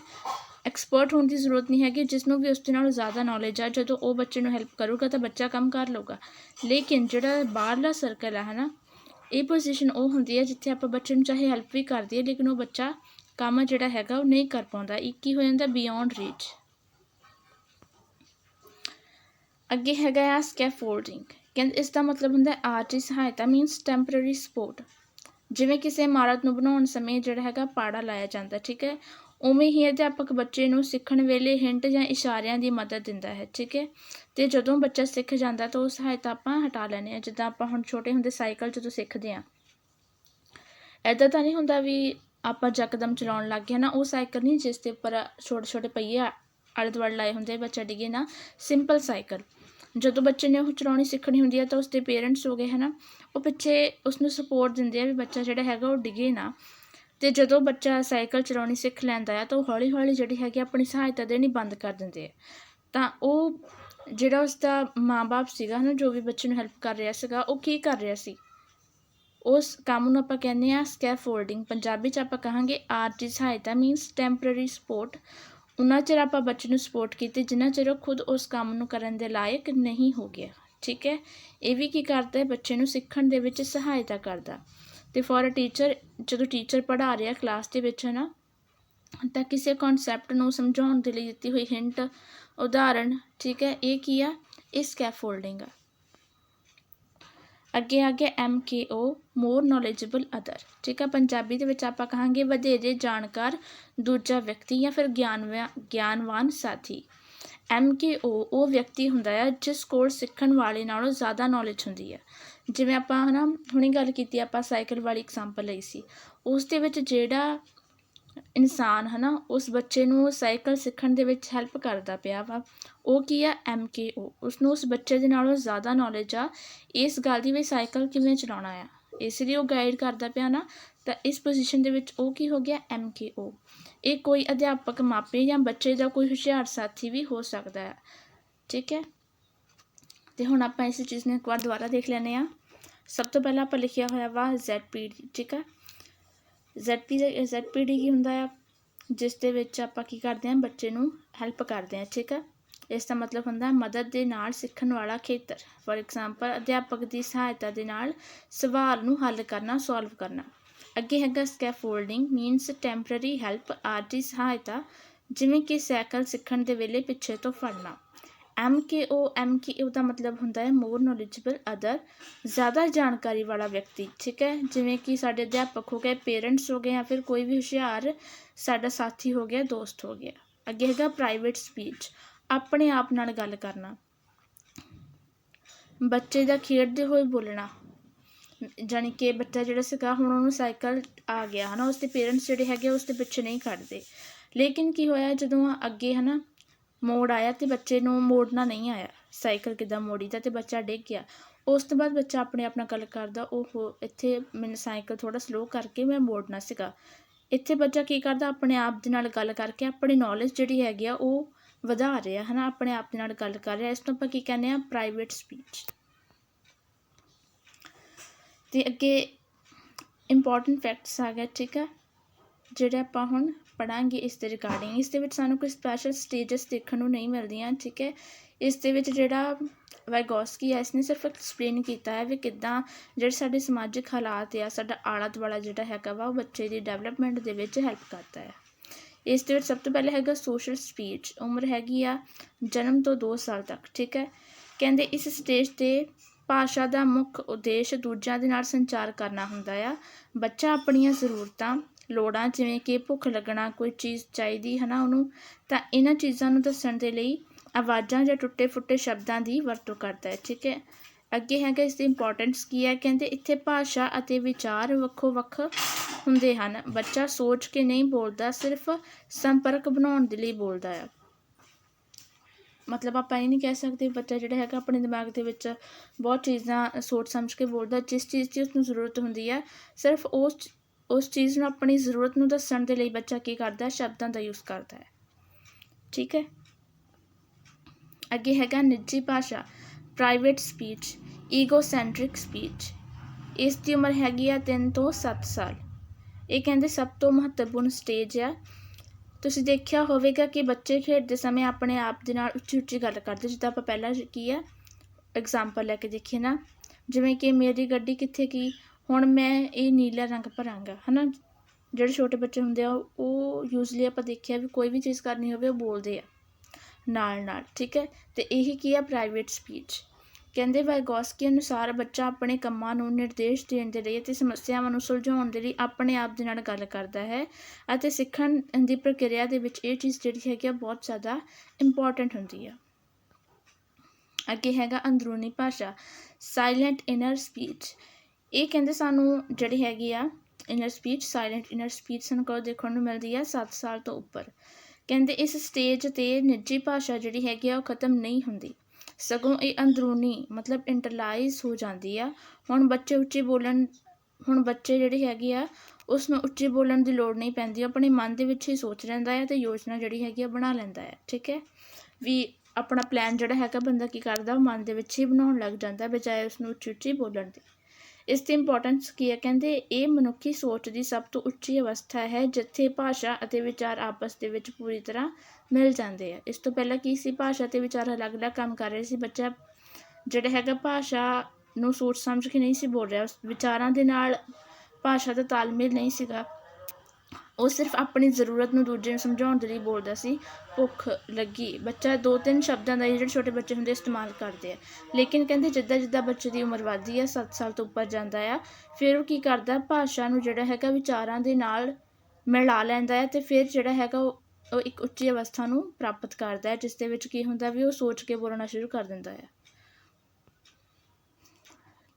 ਐਕਸਪਰਟ ਹੋਣ ਦੀ ਜ਼ਰੂਰਤ ਨਹੀਂ ਹੈਗੀ, ਜਿਸ ਨੂੰ ਵੀ ਉਸ ਦੇ ਨਾਲੋਂ ਜ਼ਿਆਦਾ ਨੌਲੇਜ ਆ, ਜਦੋਂ ਉਹ ਬੱਚੇ ਨੂੰ ਹੈਲਪ ਕਰੂਗਾ ਤਾਂ ਬੱਚਾ ਕੰਮ ਕਰ ਲਊਗਾ। ਲੇਕਿਨ ਜਿਹੜਾ ਬਾਹਰਲਾ ਸਰਕਲ ਹੈ ਹਨਾ, ਇਹ ਪੋਜੀਸ਼ਨ ਉਹ ਹੁੰਦੀ ਹੈ ਜਿੱਥੇ ਆਪਾਂ ਬੱਚੇ ਨੂੰ ਚਾਹੇ ਹੈਲਪ ਵੀ ਕਰ ਦਈਏ ਲੇਕਿਨ ਉਹ ਬੱਚਾ ਕੰਮ ਜਿਹੜਾ ਹੈਗਾ ਉਹ ਨਹੀਂ ਕਰ ਪਾਉਂਦਾ। ਇਹ ਕੀ ਹੋ ਜਾਂਦਾ? ਬਿਯੋਂਡ ਰੀਚ ਅੱਗੇ ਹੈਗਾ ਆ ਸਕੈਫੋਲਡਿੰਗ ਕਹਿੰਦੇ, ਇਸ ਦਾ ਮਤਲਬ ਹੁੰਦਾ ਹੈ ਆਰਜੀ ਸਹਾਇਤਾ ਮੀਨਸ ਟੈਂਪਰੇਰੀ ਸਪੋਰਟ ਜਿਵੇਂ ਕਿਸੇ ਇਮਾਰਤ ਨੂੰ ਬਣਾਉਣ ਸਮੇਂ ਜਿਹੜਾ ਹੈਗਾ ਪਾੜਾ ਲਾਇਆ ਜਾਂਦਾ, ਠੀਕ ਹੈ? ਉਵੇਂ ਹੀ ਅਧਿਆਪਕ ਬੱਚੇ ਨੂੰ ਸਿੱਖਣ ਵੇਲੇ ਹਿੰਟ ਜਾਂ ਇਸ਼ਾਰਿਆਂ ਦੀ ਮਦਦ ਦਿੰਦਾ ਹੈ, ਠੀਕ ਹੈ? ਤੇ ਜਦੋਂ ਬੱਚਾ ਸਿੱਖ ਜਾਂਦਾ ਤਾਂ ਉਹ ਸਹਾਇਤਾ ਆਪਾਂ ਹਟਾ ਲੈਂਦੇ ਹਾਂ, ਜਿੱਦਾਂ ਆਪਾਂ ਹੁਣ ਛੋਟੇ ਹੁੰਦੇ ਸਾਈਕਲ ਜਦੋਂ ਸਿੱਖਦੇ ਹਾਂ। ਐਦਾਂ ਤਾਂ ਨਹੀਂ ਹੁੰਦਾ ਵੀ ਆਪਾਂ ਜੱਕਦਮ ਚਲਾਉਣ ਲੱਗ ਗਏ ਨਾ, ਉਹ ਸਾਈਕਲ ਨਹੀਂ ਜਿਸ ਦੇ ਉੱਪਰ ਛੋਟੇ ਛੋਟੇ ਪਹੀਏ ਆਲੇ ਦੁਆਲੇ ਲਾਏ ਹੁੰਦੇ ਬੱਚਾ ਡਿੱਗੇ ਨਾ ਸਿੰਪਲ ਸਾਈਕਲ। ਜਦੋਂ ਬੱਚੇ ਨੇ ਉਹ ਚਲਾਉਣੀ ਸਿੱਖਣੀ ਹੁੰਦੀ ਹੈ ਤਾਂ ਉਸਦੇ ਪੇਰੈਂਟਸ ਹੋ ਗਏ ਹੈ ਨਾ ਉਹ ਪਿੱਛੇ ਉਸ ਨੂੰ ਸਪੋਰਟ ਦਿੰਦੇ ਆ ਵੀ ਬੱਚਾ ਜਿਹੜਾ ਹੈਗਾ ਉਹ ਡਿੱਗੇ ਨਾ। ਅਤੇ ਜਦੋਂ ਬੱਚਾ ਸਾਈਕਲ ਚਲਾਉਣੀ ਸਿੱਖ ਲੈਂਦਾ ਆ ਤਾਂ ਉਹ ਹੌਲੀ ਹੌਲੀ ਜਿਹੜੀ ਹੈਗੀ ਆਪਣੀ ਸਹਾਇਤਾ ਦੇਣੀ ਬੰਦ ਕਰ ਦਿੰਦੇ ਆ। ਤਾਂ ਉਹ ਜਿਹੜਾ ਉਸਦਾ ਮਾਂ-ਬਾਪ ਸੀਗਾ ਨਾ ਜੋ ਵੀ ਬੱਚੇ ਨੂੰ ਹੈਲਪ ਕਰ ਰਿਹਾ ਸੀਗਾ, ਉਹ ਕੀ ਕਰ ਰਿਹਾ ਸੀ? ਉਸ ਕੰਮ ਨੂੰ ਆਪਾਂ ਕਹਿੰਦੇ ਆ ਸਕੈਫੋਲਡਿੰਗ ਪੰਜਾਬੀ ਚ ਆਪਾਂ ਕਹਾਂਗੇ ਆਰਜੀ ਸਹਾਇਤਾ ਮੀਨਸ ਟੈਂਪਰੇਰੀ ਸਪੋਰਟ ਉਹਨਾਂ ਚਿਰ ਆਪਾਂ ਬੱਚੇ ਨੂੰ ਸਪੋਰਟ ਕੀਤੀ, ਜਿੰਨਾ ਚਿਰ ਉਹ ਖੁਦ ਉਸ ਕੰਮ ਨੂੰ ਕਰਨ ਦੇ ਲਾਇਕ ਨਹੀਂ ਹੋ ਗਿਆ, ਠੀਕ ਹੈ? ਇਹ ਵੀ ਕੀ ਕਰਦਾ ਬੱਚੇ ਨੂੰ ਸਿੱਖਣ ਦੇ ਵਿੱਚ ਸਹਾਇਤਾ ਕਰਦਾ ਤੇ ਫॉर ਅ ਟੀਚਰ ਜਦੋਂ ਟੀਚਰ ਪੜ੍ਹਾ ਰਿਹਾ ਕਲਾਸ ਦੇ ਵਿੱਚ ਹੈ ਨਾ ਤਾਂ ਕਿਸੇ ਕਨਸੈਪਟ ਨੂੰ ਸਮਝਾਉਣ ਦੇ ਲਈ ਦਿੱਤੀ ਹੋਈ ਹਿੰਟ ਉਦਾਹਰਣ ਠੀਕ ਹੈ, ਇਹ ਕੀ ਆ? ਇਹ ਸਕੈਫੋਲਡਿੰਗ ਆ। ਅੱਗੇ ਆ ਗਿਆ M K O more knowledgeable other ਠੀਕ ਆ, ਪੰਜਾਬੀ ਦੇ ਵਿੱਚ ਆਪਾਂ ਕਹਾਂਗੇ ਵਧੇਰੇ ਜਾਣਕਾਰ, ਦੂਜਾ ਵਿਅਕਤੀ ਜਾਂ ਫਿਰ ਗਿਆਨਵਾ ਗਿਆਨਵਾਨ ਸਾਥੀ। ਐਮ ਕੇ ਓ ਉਹ ਵਿਅਕਤੀ ਹੁੰਦਾ ਹੈ ਜਿਸ ਕੋਲ ਸਿੱਖਣ ਵਾਲੇ ਨਾਲੋਂ ਜ਼ਿਆਦਾ ਨੌਲੇਜ ਹੁੰਦੀ ਹੈ ਜਿਵੇਂ ਆਪਾਂ ਹਨਾ ਹੁਣੇ ਗੱਲ ਕੀਤੀ, ਆਪਾਂ ਸਾਈਕਲ ਵਾਲੀ ਐਗਜ਼ਾਮਪਲ ਲਈ ਸੀ। ਉਸ ਦੇ ਵਿੱਚ ਜਿਹੜਾ ਇਨਸਾਨ ਹੈ ਨਾ ਉਸ ਬੱਚੇ ਨੂੰ ਸਾਈਕਲ ਸਿੱਖਣ ਦੇ ਵਿੱਚ ਹੈਲਪ ਕਰਦਾ ਪਿਆ ਵਾ। ਉਹ ਕੀ ਆ? ਐਮ ਕੇ ਓ ਉਸਨੂੰ ਉਸ ਬੱਚੇ ਦੇ ਨਾਲੋਂ ਜ਼ਿਆਦਾ ਨੌਲੇਜ ਆ। ਇਸ ਗੱਲ ਦੀ ਵੀ ਸਾਈਕਲ ਕਿਵੇਂ ਚਲਾਉਣਾ ਆ? ਇਸ ਲਈ ਉਹ ਗਾਈਡ ਕਰਦਾ ਪਿਆ ਨਾ। ਤਾਂ ਇਸ ਪੋਜੀਸ਼ਨ ਦੇ ਵਿੱਚ ਉਹ ਕੀ ਹੋ ਗਿਆ? ਐਮ ਕੇ ਓ ਇਹ ਕੋਈ ਅਧਿਆਪਕ, ਮਾਪੇ ਜਾਂ ਬੱਚੇ ਦਾ ਕੋਈ ਹੁਸ਼ਿਆਰ ਸਾਥੀ ਵੀ ਹੋ ਸਕਦਾ ਹੈ ਠੀਕ ਹੈ? ਤੇ ਹੁਣ ਆਪਾਂ ਇਸ ਚੀਜ਼ ਨੂੰ ਇੱਕ ਵਾਰ ਦੁਬਾਰਾ ਦੇਖ ਲੈਂਦੇ ਆ ਸਭ ਤੋਂ ਪਹਿਲਾਂ ਆਪਾਂ ਲਿਖਿਆ ਹੋਇਆ ਵਾ ZPD ਠੀਕ ਹੈ ZP ZPD ਕੀ ਹੁੰਦਾ ਆ? ਜਿਸ ਦੇ ਵਿੱਚ ਆਪਾਂ ਕੀ ਕਰਦੇ ਹਾਂ? ਬੱਚੇ ਨੂੰ ਹੈਲਪ ਕਰਦੇ ਹਾਂ, ਠੀਕ ਆ? ਇਸ ਦਾ ਮਤਲਬ ਹੁੰਦਾ ਮਦਦ ਦੇ ਨਾਲ ਸਿੱਖਣ ਵਾਲਾ ਖੇਤਰ। ਫੋਰ ਐਗਜ਼ਾਮਪਲ ਅਧਿਆਪਕ ਦੀ ਸਹਾਇਤਾ ਦੇ ਨਾਲ ਸਵਾਲ ਨੂੰ ਹੱਲ ਕਰਨਾ ਸੋਲਵ ਕਰਨਾ। ਅੱਗੇ ਹੈਗਾ ਸਕੈਫੋਲਡਿੰਗ ਮੀਨਸ ਟੈਂਪਰੇਰੀ ਹੈਲਪ ਆਰਟੀ ਸਹਾਇਤਾ, ਜਿਵੇਂ ਕਿ ਸਾਈਕਲ ਸਿੱਖਣ ਦੇ ਵੇਲੇ ਪਿੱਛੇ ਤੋਂ ਫੜਨਾ। ਐਮ ਕੇ ਓ ਐਮ ਕੇ ਓ ਦਾ ਮਤਲਬ ਹੁੰਦਾ ਹੈ ਮੋਰ ਨੋਲੇਜੇਬਲ ਅਦਰ ਜ਼ਿਆਦਾ ਜਾਣਕਾਰੀ ਵਾਲਾ ਵਿਅਕਤੀ, ਠੀਕ ਹੈ? ਜਿਵੇਂ ਕਿ ਸਾਡੇ ਅਧਿਆਪਕ ਹੋ ਗਏ ਪੇਰੈਂਟਸ ਹੋ ਗਏ ਜਾਂ ਫਿਰ ਕੋਈ ਵੀ ਹੁਸ਼ਿਆਰ ਸਾਡਾ ਸਾਥੀ ਹੋ ਗਿਆ, ਦੋਸਤ ਹੋ ਗਿਆ। ਅੱਗੇ ਹੈਗਾ ਪ੍ਰਾਈਵੇਟ ਸਪੀਚ ਆਪਣੇ ਆਪ ਨਾਲ ਗੱਲ ਕਰਨਾ। ਬੱਚੇ ਦਾ ਖੇਡਦੇ ਹੋਏ ਬੋਲਣਾ, ਜਾਣੀ ਕਿ ਬੱਚਾ ਜਿਹੜਾ ਸੀਗਾ ਹੁਣ ਉਹਨੂੰ ਸਾਈਕਲ ਆ ਗਿਆ, ਹਨਾ ਉਸਦੇ ਪੇਰੈਂਟਸ ਜਿਹੜੇ ਹੈਗੇ ਉਸ ਦੇ ਪਿੱਛੇ ਨਹੀਂ ਖੜਦੇ। ਲੇਕਿਨ ਕੀ ਹੋਇਆ, ਜਦੋਂ ਅੱਗੇ ਹਨਾ ਮੋੜ ਆਇਆ ਅਤੇ ਬੱਚੇ ਨੂੰ ਮੋੜਨਾ ਨਹੀਂ ਆਇਆ। ਸਾਈਕਲ ਕਿੱਦਾਂ ਮੋੜੀ ਦਾ ਤੇ ਬੱਚਾ ਡਿੱਗ ਗਿਆ। ਉਸ ਤੋਂ ਬਾਅਦ ਬੱਚਾ ਆਪਣੇ ਆਪ ਨਾਲ ਗੱਲ ਕਰਦਾ ਉਹ ਇੱਥੇ ਮੈਨੂੰ ਸਾਈਕਲ ਥੋੜ੍ਹਾ ਸਲੋਅ ਕਰਕੇ ਮੈਂ ਮੋੜਨਾ ਸੀਗਾ। ਇੱਥੇ ਬੱਚਾ ਕੀ ਕਰਦਾ, ਆਪਣੇ ਆਪ ਦੇ ਨਾਲ ਗੱਲ ਕਰਕੇ ਆਪਣੀ ਨੌਲੇਜ ਜਿਹੜੀ ਹੈਗੀ ਆ, ਉਹ ਵਧਾ ਰਿਹਾ ਹੈ ਨਾ ਆਪਣੇ ਆਪ ਦੇ ਨਾਲ ਗੱਲ ਕਰ ਰਿਹਾ। ਇਸ ਤੋਂ ਆਪਾਂ ਕੀ ਕਹਿੰਦੇ ਆ? ਪ੍ਰਾਈਵੇਟ ਸਪੀਚ ਤੇ ਅੱਗੇ ਇੰਪੋਰਟੈਂਟ ਫੈਕਟਸ ਆ ਗਏ, ਠੀਕ ਹੈ ਜਿਹੜੇ ਆਪਾਂ ਹੁਣ ਪੜਾਂਗੇ ਇਸ ਦੇ ਰਿਗਾਰਡਿੰਗ ਇਸ ਦੇ ਵਿੱਚ ਸਾਨੂੰ ਕੋਈ ਸਪੈਸ਼ਲ ਸਟੇਜਸ ਦੇਖਣ ਨੂੰ ਨਹੀਂ ਮਿਲਦੀਆਂ, ਠੀਕ ਹੈ? ਇਸ ਦੇ ਵਿੱਚ ਜਿਹੜਾ ਵਾਈਗੋਸਕੀ ਹੈ, ਇਸਨੇ ਸਿਰਫ ਐਕਸਪਲੇਨ ਕੀਤਾ ਹੈ ਵੀ ਕਿੱਦਾਂ ਜਿਹੜੇ ਸਾਡੇ ਸਮਾਜਿਕ ਹਾਲਾਤ ਆ, ਸਾਡਾ ਆਲਾ ਦੁਆਲਾ ਜਿਹੜਾ ਹੈਗਾ ਵਾ, ਉਹ ਬੱਚੇ ਦੀ ਡਿਵੈਲਪਮੈਂਟ ਦੇ ਵਿੱਚ ਹੈਲਪ ਕਰਦਾ ਹੈ। ਇਸ ਦੇ ਵਿੱਚ ਸਭ ਤੋਂ ਪਹਿਲੇ ਹੈਗਾ ਸੋਸ਼ਲ ਸਪੀਚ ਉਮਰ ਹੈਗੀ ਆ ਜਨਮ ਤੋਂ 2 ਸਾਲ ਤੱਕ, ਠੀਕ ਹੈ? ਕਹਿੰਦੇ ਇਸ ਸਟੇਜ ਤੇ ਭਾਸ਼ਾ ਦਾ ਮੁੱਖ ਉਦੇਸ਼ ਦੂਜਿਆਂ ਦੇ ਨਾਲ ਸੰਚਾਰ ਕਰਨਾ ਹੁੰਦਾ ਆ। ਬੱਚਾ ਆਪਣੀਆਂ ਜ਼ਰੂਰਤਾਂ ਲੋੜਾਂ, ਜਿਵੇਂ ਕਿ ਭੁੱਖ ਲੱਗਣਾ, ਕੋਈ ਚੀਜ਼ ਚਾਹੀਦੀ ਹੈ ਨਾ ਉਹਨੂੰ, ਤਾਂ ਇਹਨਾਂ ਚੀਜ਼ਾਂ ਨੂੰ ਦੱਸਣ ਦੇ ਲਈ ਆਵਾਜ਼ਾਂ ਜਾਂ ਟੁੱਟੇ ਫੁੱਟੇ ਸ਼ਬਦਾਂ ਦੀ ਵਰਤੋਂ ਕਰਦਾ ਹੈ, ਠੀਕ ਹੈ। ਅੱਗੇ ਹੈਗਾ ਇਸ ਦੀ ਇੰਪੋਰਟੈਂਸ ਕੀ ਹੈ? ਕਹਿੰਦੇ ਇੱਥੇ ਭਾਸ਼ਾ ਅਤੇ ਵਿਚਾਰ ਵੱਖੋ ਵੱਖ ਹੁੰਦੇ ਹਨ। ਬੱਚਾ ਸੋਚ ਕੇ ਨਹੀਂ ਬੋਲਦਾ, ਸਿਰਫ ਸੰਪਰਕ ਬਣਾਉਣ ਦੇ ਲਈ ਬੋਲਦਾ ਹੈ ਮਤਲਬ ਆਪਾਂ ਇਹ ਨਹੀਂ ਕਹਿ ਸਕਦੇ ਬੱਚਾ ਜਿਹੜਾ ਹੈਗਾ ਆਪਣੇ ਦਿਮਾਗ ਦੇ ਵਿੱਚ ਬਹੁਤ ਚੀਜ਼ਾਂ ਸੋਚ ਸਮਝ ਕੇ ਬੋਲਦਾ, ਜਿਸ ਚੀਜ਼ ਦੀ ਉਸਨੂੰ ਜ਼ਰੂਰਤ ਹੁੰਦੀ ਹੈ ਸਿਰਫ ਉਸ ਉਸ ਚੀਜ਼ ਨੂੰ ਆਪਣੀ ਜ਼ਰੂਰਤ ਨੂੰ ਦੱਸਣ ਦੇ ਲਈ ਬੱਚਾ ਕੀ ਕਰਦਾ ਸ਼ਬਦਾਂ ਦਾ ਯੂਜ਼ ਕਰਦਾ ਹੈ। ਠੀਕ ਹੈ? ਅੱਗੇ ਹੈਗਾ ਨਿੱਜੀ ਭਾਸ਼ਾ ਪ੍ਰਾਈਵੇਟ ਸਪੀਚ ਈਗੋਸੈਂਟਰਿਕ ਸਪੀਚ ਇਸ ਦੀ ਉਮਰ ਹੈਗੀ ਆ 3 ਤੋਂ 7 ਸਾਲ। ਇਹ ਕਹਿੰਦੇ ਸਭ ਤੋਂ ਮਹੱਤਵਪੂਰਨ ਸਟੇਜ ਆ। ਤੁਸੀਂ ਦੇਖਿਆ ਹੋਵੇਗਾ ਕਿ ਬੱਚੇ ਖੇਡਦੇ ਸਮੇਂ ਆਪਣੇ ਆਪ ਦੇ ਨਾਲ ਉੱਚੀ ਉੱਚੀ ਗੱਲ ਕਰਦੇ। ਜਿੱਦਾਂ ਆਪਾਂ ਪਹਿਲਾਂ ਕੀ ਆ ਐਗਜ਼ਾਮਪਲ ਲੈ ਕੇ ਦੇਖੀਏ ਨਾ। ਜਿਵੇਂ ਕਿ ਮੇਰੀ ਗੱਡੀ ਕਿੱਥੇ ਗਈ? ਹੁਣ ਮੈਂ ਇਹ ਨੀਲਾ ਰੰਗ ਭਰਾਂਗਾ, ਹਨਾ? ਜਿਹੜੇ ਛੋਟੇ ਬੱਚੇ ਹੁੰਦੇ ਆ, ਉਹ ਯੂਜ਼ਲੀ ਆਪਾਂ ਦੇਖਿਆ ਵੀ ਕੋਈ ਵੀ ਚੀਜ਼ ਕਰਨੀ ਹੋਵੇ, ਉਹ ਬੋਲਦੇ ਆ, ਨਾਲ ਨਾਲ, ਠੀਕ ਹੈ? ਤੇ ਇਹੀ ਕੀ ਆ ਪ੍ਰਾਈਵੇਟ ਸਪੀਚ ਕਹਿੰਦੇ ਵਾਇਗੋਸਕੀ ਅਨੁਸਾਰ ਬੱਚਾ ਆਪਣੇ ਕੰਮਾਂ ਨੂੰ ਨਿਰਦੇਸ਼ ਦੇਣ ਦੇ ਲਈ ਅਤੇ ਸਮੱਸਿਆਵਾਂ ਨੂੰ ਸੁਲਝਾਉਣ ਦੇ ਲਈ ਆਪਣੇ ਆਪ ਦੇ ਨਾਲ ਗੱਲ ਕਰਦਾ ਹੈ ਅਤੇ ਸਿੱਖਣ ਦੀ ਪ੍ਰਕਿਰਿਆ ਦੇ ਵਿੱਚ ਇਹ ਚੀਜ਼ ਜਿਹੜੀ ਹੈਗੀ ਆ, ਬਹੁਤ ਜ਼ਿਆਦਾ ਇੰਪੋਰਟੈਂਟ ਹੁੰਦੀ ਆ। ਅੱਗੇ ਹੈਗਾ ਅੰਦਰੂਨੀ ਭਾਸ਼ਾ ਸਾਇਲੈਂਟ ਇਨਰ ਸਪੀਚ ਇਹ ਕਹਿੰਦੇ ਸਾਨੂੰ ਜਿਹੜੀ ਹੈਗੀ ਆ inner speech silent inner speech ਸਾਨੂੰ ਕਦੋਂ ਦੇਖਣ ਨੂੰ ਮਿਲਦੀ ਆ 7 ਸਾਲ ਤੋਂ ਉੱਪਰ। ਕਹਿੰਦੇ ਇਸ ਸਟੇਜ ਤੇ ਨਿੱਜੀ ਭਾਸ਼ਾ ਜਿਹੜੀ ਹੈਗੀ ਆ ਉਹ ਖਤਮ ਨਹੀਂ ਹੁੰਦੀ। ਸਗੋਂ ਇਹ ਅੰਦਰੂਨੀ ਮਤਲਬ ਇੰਟਰਲਾਈਜ਼ ਹੋ ਜਾਂਦੀ ਆ। ਹੁਣ ਬੱਚੇ ਉੱਚੀ ਬੋਲਣ, ਹੁਣ ਬੱਚੇ ਜਿਹੜੇ ਹੈਗੇ ਆ ਉਸ ਨੂੰ ਉੱਚੀ ਬੋਲਣ ਦੀ ਲੋੜ ਨਹੀਂ ਪੈਂਦੀ। ਆਪਣੇ ਮਨ ਦੇ ਵਿੱਚ ਹੀ ਸੋਚ ਲੈਂਦਾ ਹੈ ਤੇ ਯੋਜਨਾ ਜਿਹੜੀ ਹੈਗੀ ਆ ਬਣਾ ਲੈਂਦਾ ਹੈ ਠੀਕ ਹੈ? ਵੀ ਆਪਣਾ ਪਲਾਨ ਜਿਹੜਾ ਹੈਗਾ ਬੰਦਾ ਕੀ ਕਰਦਾ ਮਨ ਦੇ ਵਿੱਚ ਹੀ ਬਣਾਉਣ ਲੱਗ ਜਾਂਦਾ ਬਜਾਏ ਉਸ ਨੂੰ ਉੱਚੀ ਉੱਚੀ ਬੋਲਣ ਦੀ। ਇਸ ਦੀ ਇੰਪੋਰਟੈਂਸ ਕੀ ਹੈ? ਕਹਿੰਦੇ ਇਹ ਮਨੁੱਖੀ ਸੋਚ ਦੀ ਸਭ ਤੋਂ ਉੱਚੀ ਅਵਸਥਾ ਹੈ, ਜਿੱਥੇ ਭਾਸ਼ਾ ਅਤੇ ਵਿਚਾਰ ਆਪਸ ਦੇ ਵਿੱਚ ਪੂਰੀ ਤਰ੍ਹਾਂ ਮਿਲ ਜਾਂਦੇ ਆ। ਇਸ ਤੋਂ ਪਹਿਲਾਂ ਕੀ ਸੀ? ਭਾਸ਼ਾ ਤੇ ਵਿਚਾਰ ਅਲੱਗ-ਅਲੱਗ ਕੰਮ ਕਰ ਰਹੇ ਸੀ। ਬੱਚਾ ਜਿਹੜਾ ਹੈਗਾ ਭਾਸ਼ਾ ਨੂੰ ਸੋਚ ਸਮਝ ਕੇ ਨਹੀਂ ਸੀ ਬੋਲ ਰਿਹਾ। ਉਸ ਵਿਚਾਰਾਂ ਦੇ ਨਾਲ ਭਾਸ਼ਾ ਦਾ ਤਾਲਮੇਲ ਨਹੀਂ ਸੀਗਾ। ਉਹ ਸਿਰਫ ਆਪਣੀ ਜ਼ਰੂਰਤ ਨੂੰ ਦੂਜੇ ਨੂੰ ਸਮਝਾਉਣ ਦੇ ਲਈ ਬੋਲਦਾ ਸੀ। ਭੁੱਖ ਲੱਗੀ। ਬੱਚਾ ਦੋ ਤਿੰਨ ਸ਼ਬਦਾਂ ਦਾ ਹੀ ਜਿਹੜੇ ਛੋਟੇ ਬੱਚੇ ਹੁੰਦੇ ਇਸਤੇਮਾਲ ਕਰਦੇ ਆ। ਲੇਕਿਨ ਕਹਿੰਦੇ ਜਿੱਦਾਂ ਜਿੱਦਾਂ ਬੱਚੇ ਦੀ ਉਮਰ ਵੱਧਦੀ ਹੈ 7 ਸਾਲ ਤੋਂ ਉੱਪਰ ਜਾਂਦਾ ਆ, ਫਿਰ ਉਹ ਕੀ ਕਰਦਾ? ਭਾਸ਼ਾ ਨੂੰ ਜਿਹੜਾ ਹੈਗਾ ਵਿਚਾਰਾਂ ਦੇ ਨਾਲ ਮਿਲਾ ਲੈਂਦਾ ਹੈ ਤੇ ਫਿਰ ਜਿਹੜਾ ਹੈਗਾ ਉਹ ਉਹ ਇੱਕ ਉੱਚੀ ਅਵਸਥਾ ਨੂੰ ਪ੍ਰਾਪਤ ਕਰਦਾ ਹੈ ਜਿਸ ਦੇ ਵਿੱਚ ਕੀ ਹੁੰਦਾ ਵੀ ਉਹ ਸੋਚ ਕੇ ਬੋਲਣਾ ਸ਼ੁਰੂ ਕਰ ਦਿੰਦਾ ਹੈ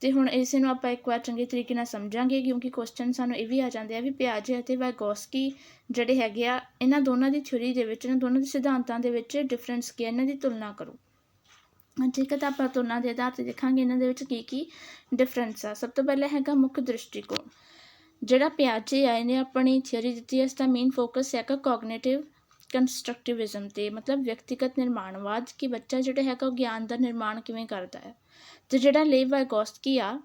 ਤੇ ਹੁਣ ਇਸ ਨੂੰ ਆਪਾਂ ਇੱਕ ਵਾਰ ਚੰਗੇ ਤਰੀਕੇ ਨਾਲ ਸਮਝਾਂਗੇ, ਕਿਉਂਕਿ ਕੁਐਸਚਨ ਸਾਨੂੰ ਇਹ ਵੀ ਆ ਜਾਂਦੇ ਆ ਵੀ ਪਿਆਜੇ ਅਤੇ ਵੈਗੋਸਕੀ ਜਿਹੜੇ ਹੈਗੇ ਆ, ਇਹਨਾਂ ਦੋਨਾਂ ਦੀ ਥਿਊਰੀ ਦੇ ਵਿੱਚ, ਇਹਨਾਂ ਦੋਨਾਂ ਦੇ ਸਿਧਾਂਤਾਂ ਦੇ ਵਿੱਚ ਡਿਫਰੈਂਸ ਕੀ ਹੈ ਇਹਨਾਂ ਦੀ ਤੁਲਨਾ ਕਰੋ। ਜੇਕਰ ਤਾਂ ਆਪਾਂ ਤੁਲਨਾ ਦੇ ਆਧਾਰ ਤੇ ਦੇਖਾਂਗੇ, ਇਹਨਾਂ ਦੇ ਵਿੱਚ ਕੀ ਕੀ ਡਿਫਰੈਂਸ ਆ, ਸਭ ਤੋਂ ਪਹਿਲਾਂ ਹੈਗਾ ਮੁੱਖ ਦ੍ਰਿਸ਼ਟੀਕੋਣ। ਜਿਹੜਾ ਪਿਆਜੇ ਆ, ਇਹਨੇ ਆਪਣੀ ਥਿਊਰੀ ਦਿੱਤੀ ਹੈ ਇਸ ਦਾ ਮੇਨ ਫੋਕਸ ਹੈਗਾ ਕੋਗਨੀਟਿਵ ਕੰਸਟਰਕਟਿਵਿਜ਼ਮ ਤੇ, ਮਤਲਬ ਵਿਅਕਤੀਗਤ ਨਿਰਮਾਣਵਾਦ, ਕਿ ਬੱਚਾ ਜਿਹੜਾ ਹੈਗਾ ਉਹ ਗਿਆਨ ਦਾ ਨਿਰਮਾਣ ਕਿਵੇਂ ਕਰਦਾ ਹੈ। ਅਤੇ ਜਿਹੜਾ ਲੇਵ ਵਾਇਗੋਸਕੀ ਆ,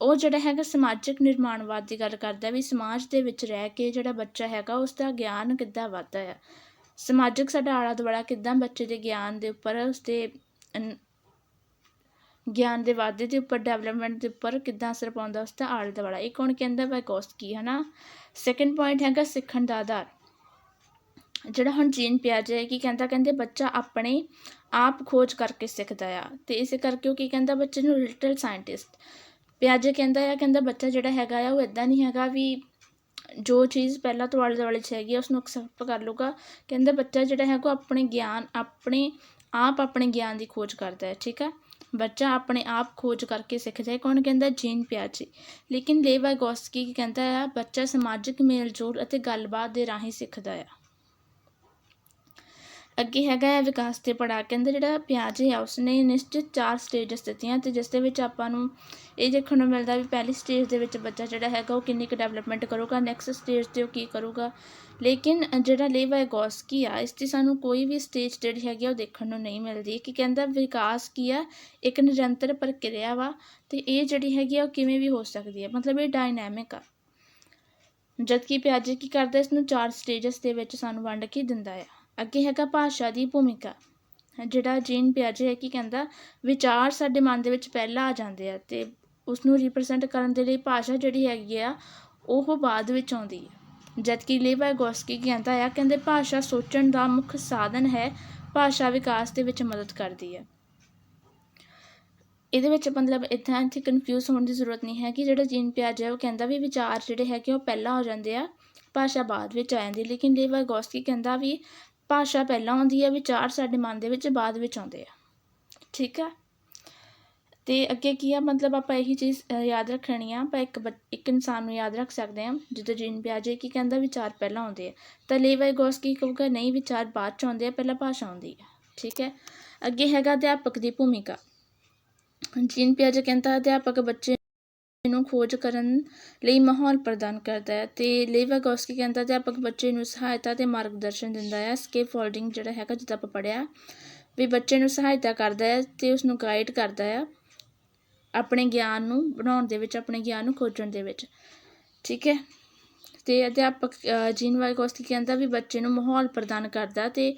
ਉਹ ਜਿਹੜਾ ਹੈਗਾ ਸਮਾਜਿਕ ਨਿਰਮਾਣਵਾਦ ਦੀ ਗੱਲ ਕਰਦਾ ਵੀ ਸਮਾਜ ਦੇ ਵਿੱਚ ਰਹਿ ਕੇ ਜਿਹੜਾ ਬੱਚਾ ਹੈਗਾ, ਉਸ ਦਾ ਗਿਆਨ ਕਿੱਦਾਂ ਵੱਧਦਾ ਆ? ਸਮਾਜਿਕ ਸਾਡਾ ਆਲਾ ਦੁਆਲਾ ਕਿੱਦਾਂ ਬੱਚੇ ਦੇ ਗਿਆਨ ਦੇ ਉੱਪਰ ਉਸਦੇ ਗਿਆਨ ਦੇ ਵਾਧੇ ਦੇ ਉੱਪਰ ਡਿਵੈਲਪਮੈਂਟ ਦੇ ਉੱਪਰ ਕਿੱਦਾਂ ਅਸਰ ਪਾਉਂਦਾ, ਉਸ ਦਾ ਆਲਾ ਦੁਆਲਾ ਇਹ ਕੌਣ ਕਹਿੰਦਾ ਬਾਈਕੋਸਕੀ ਹੈ ਨਾ ਸੈਕੰਡ ਪੁਆਇੰਟ ਹੈਗਾ ਸਿੱਖਣ ਦਾ ਆਧਾਰ। ਜਿਹੜਾ ਹੁਣ ਜੀਨ ਪਿਆ ਹੈ ਕਿ ਕਹਿੰਦਾ, ਕਹਿੰਦੇ ਬੱਚਾ ਆਪਣੇ ਆਪ ਖੋਜ ਕਰਕੇ ਸਿੱਖਦਾ ਆ। ਤੇ ਇਸੇ ਕਰਕੇ ਉਹ ਕੀ ਕਹਿੰਦਾ ਬੱਚੇ ਨੂੰ ਲਿਟਲ ਸਾਇੰਟਿਸਟ ਪਿਆਜੇ ਕਹਿੰਦਾ ਆ, ਕਹਿੰਦਾ ਬੱਚਾ ਜਿਹੜਾ ਹੈਗਾ ਆ, ਉਹ ਇਦਾਂ ਨਹੀਂ ਹੈਗਾ ਵੀ ਜੋ ਚੀਜ਼ ਪਹਿਲਾਂ ਤੋਂ ਆਲੇ ਦੁਆਲੇ 'ਚ ਹੈਗੀ ਆ, ਉਸਨੂੰ ਐਕਸੈਪਟ ਕਰ ਲੂਗਾ ਕਹਿੰਦਾ ਬੱਚਾ ਜਿਹੜਾ ਹੈਗਾ, ਉਹ ਆਪਣੇ ਗਿਆਨ, ਆਪਣੇ ਆਪ ਆਪਣੇ ਗਿਆਨ ਦੀ ਖੋਜ ਕਰਦਾ ਹੈ, ਠੀਕ ਹੈ ਬੱਚਾ ਆਪਣੇ ਆਪ ਖੋਜ ਕਰਕੇ ਸਿੱਖਦਾ ਹੈ। ਕੌਣ ਕਹਿੰਦਾ? ਜੀਨ ਪਿਆਜੇ ਲੇਕਿਨ ਲੇਵਾਗੋਸਕੀ ਗੋਸਕੀ ਕਹਿੰਦਾ ਆ, ਬੱਚਾ ਸਮਾਜਿਕ ਮੇਲ ਜੋਲ ਅਤੇ ਗੱਲਬਾਤ ਦੇ ਰਾਹੀਂ ਸਿੱਖਦਾ ਆ। ਅੱਗੇ ਹੈਗਾ ਹੈ ਵਿਕਾਸ ਦੇ ਪੜਾਅ ਕਹਿੰਦੇ ਜਿਹੜਾ ਪਿਆਜੇ ਆ ਉਸਨੇ ਨਿਸ਼ਚਿਤ ਚਾਰ ਸਟੇਜਸ ਦਿੱਤੀਆਂ ਅਤੇ ਜਿਸ ਦੇ ਵਿੱਚ ਆਪਾਂ ਨੂੰ ਇਹ ਦੇਖਣ ਨੂੰ ਮਿਲਦਾ ਵੀ ਪਹਿਲੀ ਸਟੇਜ ਦੇ ਵਿੱਚ ਬੱਚਾ ਜਿਹੜਾ ਹੈਗਾ ਉਹ ਕਿੰਨੀ ਕੁ ਡਿਵੈਲਪਮੈਂਟ ਕਰੂਗਾ ਨੈਕਸਟ ਸਟੇਜ ਤੇ ਉਹ ਕੀ ਕਰੂਗਾ। ਲੇਕਿਨ ਜਿਹੜਾ ਲੇਵਾਗੋਸਕੀ ਆ, ਇਸ ਦੀ ਸਾਨੂੰ ਕੋਈ ਵੀ ਸਟੇਜ ਜਿਹੜੀ ਹੈਗੀ ਆ ਉਹ ਦੇਖਣ ਨੂੰ ਨਹੀਂ ਮਿਲਦੀ। ਕਿ ਕਹਿੰਦਾ ਵਿਕਾਸ ਕੀ ਆ? ਇੱਕ ਨਿਰੰਤਰ ਪ੍ਰਕਿਰਿਆ ਵਾ ਤੇ ਇਹ ਜਿਹੜੀ ਹੈਗੀ ਆ ਉਹ ਕਿਵੇਂ ਵੀ ਹੋ ਸਕਦੀ ਹੈ ਮਤਲਬ ਇਹ ਡਾਇਨਾਮਿਕ ਆ। ਜਦਕਿ ਪਿਆਜੇ ਕੀ ਕਰਦਾ, ਇਸ ਨੂੰ ਚਾਰ ਸਟੇਜਸ ਦੇ ਵਿੱਚ ਸਾਨੂੰ ਵੰਡ ਕੇ ਦਿੰਦਾ ਆ। ਅੱਗੇ ਹੈਗਾ ਭਾਸ਼ਾ ਦੀ ਭੂਮਿਕਾ। ਜਿਹੜਾ ਜੀਨ ਪਿਆਜੇ ਹੈ, ਕੀ ਕਹਿੰਦਾ, ਵਿਚਾਰ ਸਾਡੇ ਮਨ ਦੇ ਵਿੱਚ ਪਹਿਲਾਂ ਆ ਜਾਂਦੇ ਆ ਅਤੇ ਉਸ ਨੂੰ ਰਿਪਰੈਜ਼ੈਂਟ ਕਰਨ ਦੇ ਲਈ ਭਾਸ਼ਾ ਜਿਹੜੀ ਹੈਗੀ ਆ, ਉਹ ਬਾਅਦ ਵਿੱਚ ਆਉਂਦੀ ਹੈ ਜਦਕਿ ਲੇਵਾਗੋਸਕੀ ਕਹਿੰਦਾ ਆ, ਕਹਿੰਦੇ ਭਾਸ਼ਾ ਸੋਚਣ ਦਾ ਮੁੱਖ ਸਾਧਨ ਹੈ, ਭਾਸ਼ਾ ਵਿਕਾਸ ਦੇ ਵਿੱਚ ਮਦਦ ਕਰਦੀ ਹੈ ਇਹਦੇ ਵਿੱਚ ਮਤਲਬ ਇੱਦਾਂ ਇੱਥੇ ਕਨਫਿਊਜ਼ ਹੋਣ ਦੀ ਜ਼ਰੂਰਤ ਨਹੀਂ ਹੈ ਕਿ ਜਿਹੜਾ ਜੀਨ ਪਿਆਜ਼ ਹੈ ਉਹ ਕਹਿੰਦਾ ਵੀ ਵਿਚਾਰ ਜਿਹੜੇ ਹੈਗੇ ਉਹ ਪਹਿਲਾਂ ਹੋ ਜਾਂਦੇ ਆ, ਭਾਸ਼ਾ ਬਾਅਦ ਵਿੱਚ ਆ ਜਾਂਦੀ ਲੇਕਿਨ ਲੇਵਾਗੋਸਕੀ ਕਹਿੰਦਾ ਵੀ ਭਾਸ਼ਾ ਪਹਿਲਾਂ ਆਉਂਦੀ ਹੈ ਵਿਚਾਰ ਸਾਡੇ ਮਨ ਦੇ ਵਿੱਚ ਬਾਅਦ ਵਿੱਚ ਆਉਂਦੇ ਆ। ਠੀਕ ਆ? ਤੇ ਅੱਗੇ ਕੀ ਆ? ਮਤਲਬ ਆਪਾਂ ਇਹੀ ਚੀਜ਼ ਯਾਦ ਰੱਖਣੀ ਆ। ਆਪਾਂ ਇੱਕ ਬੱਚ- ਇੱਕ ਇਨਸਾਨ ਨੂੰ ਯਾਦ ਰੱਖ ਸਕਦੇ ਹਾਂ ਜਿੱਦਾਂ ਜੀਨ ਪਿਆਜੇ ਕੀ ਕਹਿੰਦਾ, ਵਿਚਾਰ ਪਹਿਲਾਂ ਆਉਂਦੇ ਆ। ਤਾਂ ਲੇਵਾਈ ਲੇਵਾਗੋਸਕੀ ਕਹੂਗਾ? ਨਹੀਂ, ਵਿਚਾਰ ਬਾਅਦ ਚ ਆਉਂਦੇ ਆ, ਪਹਿਲਾਂ ਭਾਸ਼ਾ ਆਉਂਦੀ ਹੈ ਠੀਕ ਹੈ ਅੱਗੇ ਹੈਗਾ ਅਧਿਆਪਕ ਦੀ ਭੂਮਿਕਾ। ਜੀਨ ਪਿਆਜੇ ਕਹਿੰਦਾ, ਅਧਿਆਪਕ ਬੱਚੇ ਨੂੰ ਖੋਜ ਕਰਨ ਲਈ ਮਾਹੌਲ ਪ੍ਰਦਾਨ ਕਰਦਾ ਹੈ ਤੇ ਲੇਵਾਗੋਸਕੀ ਕਹਿੰਦਾ ਅਧਿਆਪਕ ਬੱਚੇ ਨੂੰ ਸਹਾਇਤਾ ਤੇ ਮਾਰਗਦਰਸ਼ਨ ਦਿੰਦਾ ਹੈ। ਸਕੇਪ ਫੋਲਡਿੰਗ ਜਿਹੜਾ ਹੈਗਾ ਜਿੱਦਾਂ ਆਪਾਂ ਪੜਿਆ ਵੀ ਬੱਚੇ ਨੂੰ ਸਹਾਇਤਾ ਕਰਦਾ ਹੈ ਤੇ ਉਸ ਨੂੰ ਗਾਈਡ ਕਰਦਾ ਹੈ ਆਪਣੇ ਗਿਆਨ ਨੂੰ ਬਣਾਉਣ ਦੇ ਵਿੱਚ ਆਪਣੇ ਗਿਆਨ ਨੂੰ ਖੋਜਣ ਦੇ ਵਿੱਚ। ਠੀਕ ਹੈ? ਤੇ ਅਧਿਆਪਕ ਅ, ਜੀਨ ਵਾਈਗੋਸਕੀ ਕਹਿੰਦਾ ਵੀ ਬੱਚੇ ਨੂੰ ਮਾਹੌਲ ਪ੍ਰਦਾਨ ਕਰਦਾ ਤੇ